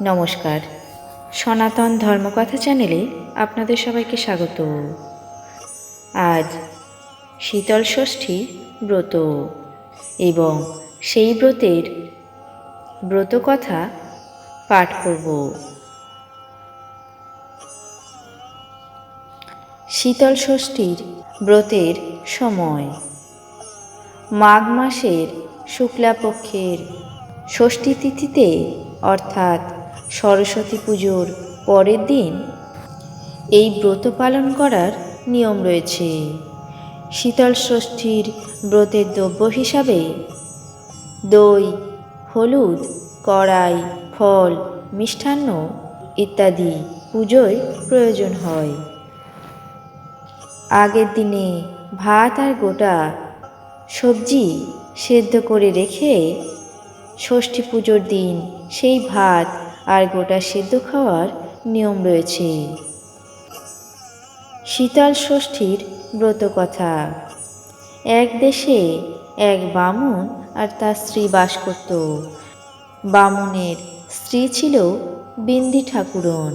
নমস্কার। সনাতন ধর্মকথা চ্যানেলে আপনাদের সবাইকে স্বাগত। আজ শীতল ষষ্ঠী ব্রত এবং সেই ব্রতের ব্রত কথা পাঠ করব। শীতল ষষ্ঠীর ব্রতের সময়। মাঘ মাসের শুক্লাপক্ষের ষষ্ঠী তিথিতে, অর্থাৎ সরস্বতী পুজোর পরের দিন এই ব্রত পালন করার নিয়ম রয়েছে। শীতল ষষ্ঠীর ব্রতের দ্রব্য হিসাবে দই, হলুদ, কড়াই, ফল, মিষ্টান্ন ইত্যাদি পুজোয় প্রয়োজন হয়। আগের দিনে ভাত আর গোটা সবজি সেদ্ধ করে রেখে ষষ্ঠী পুজোর দিন সেই ভাত আর গোটা সেদ্ধ খাওয়ার নিয়ম রয়েছে। শীতল ষষ্ঠীর ব্রত কথা। এক দেশে এক বামুন আর তার স্ত্রী বাস করত। বামুনের স্ত্রী ছিল বিন্দি ঠাকুরন।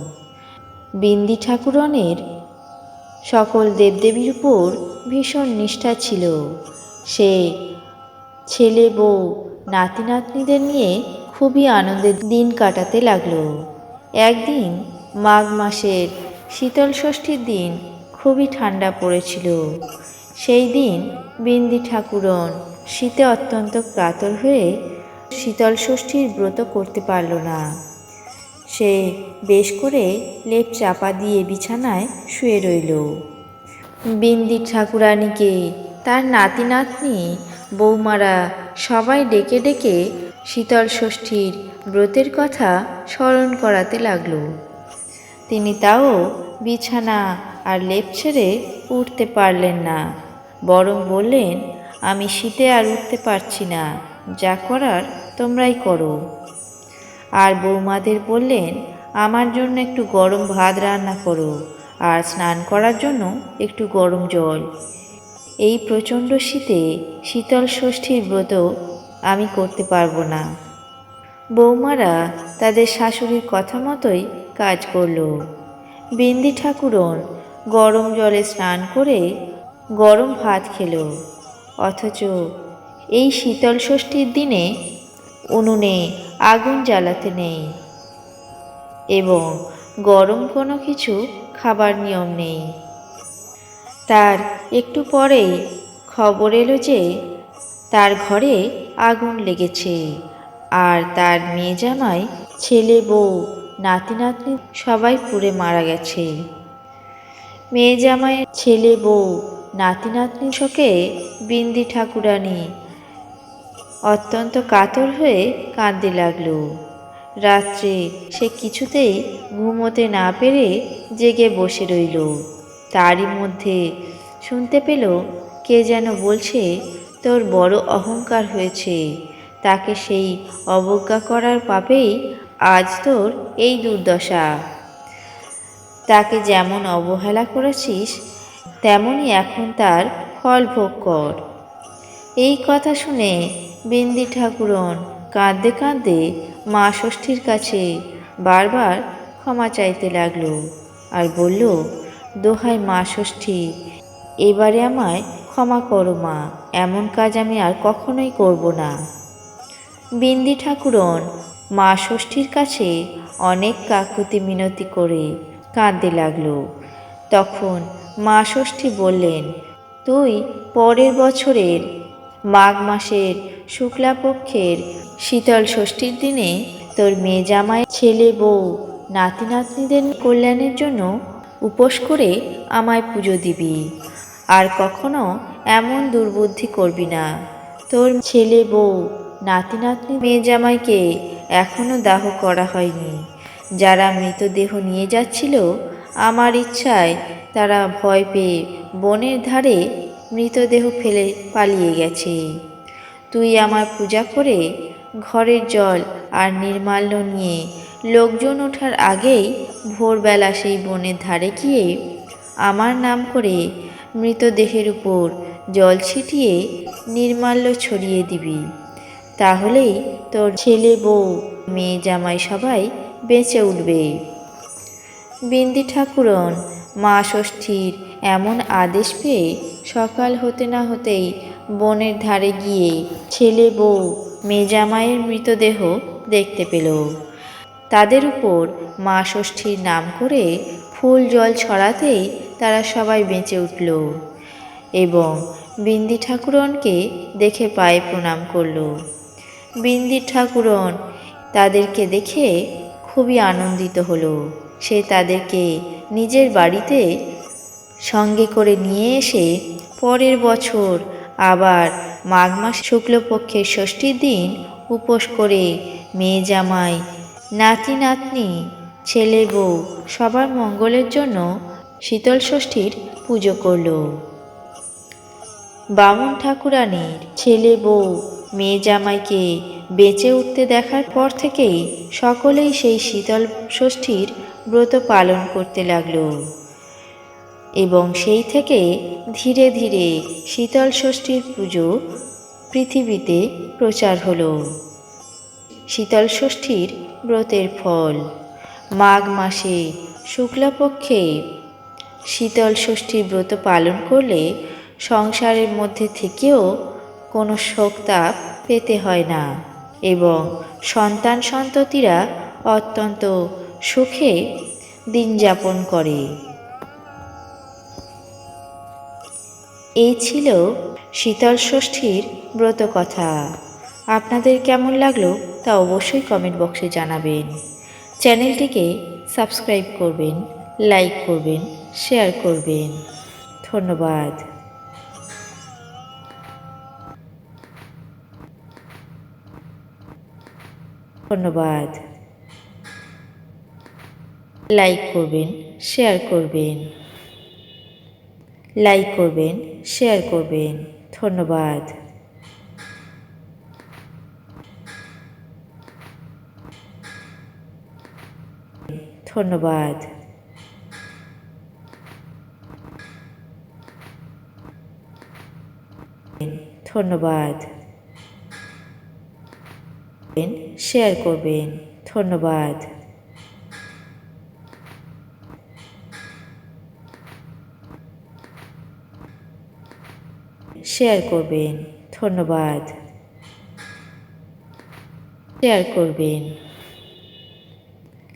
বিন্দি ঠাকুরনের সকল দেবদেবীর উপর ভীষণ নিষ্ঠা ছিল। সে ছেলে বউ নাতি নাতনিদের নিয়ে খুবই আনন্দের দিন কাটাতে লাগল। একদিন মাঘ মাসের শীতল ষষ্ঠীর দিন খুবই ঠান্ডা পড়েছিল। সেই দিন বিন্দি ঠাকুরন শীতে অত্যন্ত কাতর হয়ে শীতল ষষ্ঠীর ব্রত করতে পারল না। সে বেশ করে লেপ চাপা দিয়ে বিছানায় শুয়ে রইল। বিন্দি ঠাকুরানীকে তার নাতি নাতনি বৌমারা সবাই ডেকে ডেকে শীতল ষষ্ঠীর ব্রতের কথা স্মরণ করাতে লাগল। তিনি তাও বিছানা আর লেপ ছেড়ে উঠতে পারলেন না, বরং বললেন, আমি শীতে আর উঠতে পারছি না, যা করার তোমরাই করো। আর বৌমাদের বললেন, আমার জন্য একটু গরম ভাত রান্না করো আর স্নান করার জন্য একটু গরম জল। এই প্রচণ্ড শীতে শীতল ষষ্ঠীর ব্রত আমি করতে পারব না। বৌমারা তাদের শাশুড়ির কথা মতোই কাজ করল। বিন্দি ঠাকুরন গরম জলে স্নান করে গরম ভাত খেল। অথচ এই শীতল ষষ্ঠীর দিনে উনুনে আগুন জ্বালাতে নেই এবং গরম কোনো কিছু খাবার নিয়ম নেই। তার একটু পরেই খবর এলো যে তার ঘরে আগুন লেগেছে। আর তার মেয়ে জামাই, ছেলে বউ, নাতি নাতনি সবাই পুড়ে মারা গেছে। মেয়ে জামাই ছেলে বউ, নাতি নাতনি শোকে বিন্দি ঠাকুরানী অত্যন্ত কাতর হয়ে কাঁদতে লাগল। রাত্রে সে কিছুতেই ঘুমোতে না পেরে জেগে বসে রইল। তারই মধ্যে শুনতে পেল কে যেন বলছে তোর বড় অহংকার হয়েছে। তাকে সেই অবজ্ঞা করার পাপেই আজ তোর এই দুর্দশা। তাকে যেমন অবহেলা করেছিস তেমনই এখন তার ফল ভোগ কর। এই কথা শুনে বিন্দি ঠাকুরন কাঁদতে কাঁদতে মা ষষ্ঠীর কাছে বারবার ক্ষমা চাইতে লাগল আর বলল, দোহাই মা ষষ্ঠী, এবারে আমায় ক্ষমা করো মা, এমন কাজ আমি আর কখনোই করব না। বিন্দি ঠাকুরন, মা ষষ্ঠীর কাছে অনেক কাকুতি মিনতি করে কাঁদতে লাগল। তখন মা ষষ্ঠী বললেন, তুই পরের বছরের মাঘ মাসের শুক্লাপক্ষের শীতল ষষ্ঠীর দিনে তোর মেয়ে জামাই, ছেলে বউ নাতি নাতনিদের কল্যাণের জন্য উপোস করে আমায় পুজো দিবি। আর কখনো এমন দুর্বুদ্ধি করবি না। তোর ছেলে বউ, নাতি নাতনি, মেয়ে জামাইকে এখনও দাহ করা হয়নি। যারা মৃতদেহ নিয়ে যাচ্ছিল, আমার ইচ্ছায় তারা ভয় পেয়ে বনের ধারে মৃতদেহ ফেলে পালিয়ে গেছে। তুই আমার পূজা করে ঘরের জল আর নির্মাল্য নিয়ে লোকজন ওঠার আগেই ভোরবেলা সেই বনের ধারে গিয়ে আমার নাম করে মৃতদেহের উপর জল ছিটিয়ে নির্মাল্য ছড়িয়ে দিবি। তাহলেই তোর ছেলে বউ, মেয়ে জামাই সবাই বেঁচে উঠবে। বিন্দি ঠাকুরন, মা ষষ্ঠীর এমন আদেশ পেয়ে সকাল হতে না হতেই বনের ধারে গিয়ে ছেলে বউ মেজামায়ের মৃতদেহ দেখতে পেল। তাদের উপর মা ষষ্ঠীর নাম করে ফুল জল ছড়াতেই তারা সবাই বেঁচে উঠল এবং বিন্দি ঠাকুরনকে দেখে পায়ে প্রণাম করল। বিন্দি ঠাকুরন তাদেরকে দেখে খুবই আনন্দিত হলো। সে তাদেরকে নিজের বাড়িতে সঙ্গে করে নিয়ে এসে পরের বছর আবার মাঘ মাস শুক্লপক্ষের ষষ্ঠীর দিন উপোস করে মেয়ে জামাই নাতি নাতনি ছেলে বউ সবার মঙ্গলের জন্য শীতল ষষ্ঠীর পুজো করল। বামুন ঠাকুরানীর ছেলে বউ, মেয়ে জামাইকে বেঁচে উঠতে দেখার পর থেকেই সকলেই সেই শীতল ষষ্ঠীর ব্রত পালন করতে লাগল। এবং সেই থেকে ধীরে ধীরে শীতল ষষ্ঠীর পুজো পৃথিবীতে প্রচার হলো। শীতল ষষ্ঠীর ব্রতের ফল, মাঘ মাসে শুক্লাপক্ষে শীতল ষষ্ঠীর ব্রত পালন করলে সংসারের মধ্যে থেকেও কোনো শোকতাপ পেতে হয় না এবং সন্তান সন্ততিরা অত্যন্ত সুখে দিন যাপন করে। এই ছিল শীতল ষষ্ঠীর ব্রত কথা। আপনাদের কেমন লাগল তা অবশ্যই কমেন্ট বক্সে জানাবেন। চ্যানেলটিকে সাবস্ক্রাইব করবেন, লাইক করবেন শেয়ার করবেন। ধন্যবাদ। ধন্যবাদ। লাইক করবেন শেয়ার করবেন। লাইক করবেন শেয়ার করবেন। ধন্যবাদ। ধন্যবাদ। ধন্যবাদ। শেয়ার করবেন। ধন্যবাদ। শেয়ার করবেন। ধন্যবাদ। শেয়ার করবেন।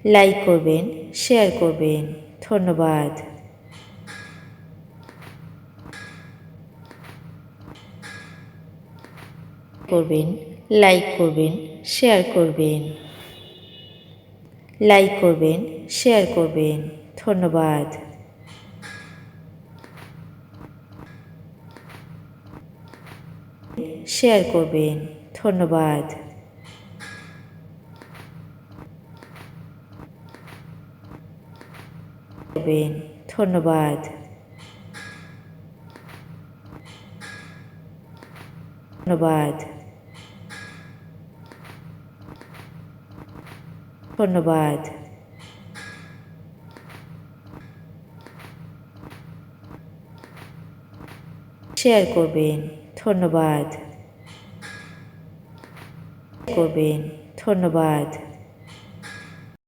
লাইক করবেন। শেয়ার করবেন। ধন্যবাদ। করবেন লাইক করবেন শেয়ার করবেন। লাইক করবেন শেয়ার করবেন। ধন্যবাদ। শেয়ার করবেন। ধন্যবাদ। করবেন। ধন্যবাদ। ধন্যবাদ। ধন্যবাদ। শেয়ার করবেন ধন্যবাদ। করবেন ধন্যবাদ।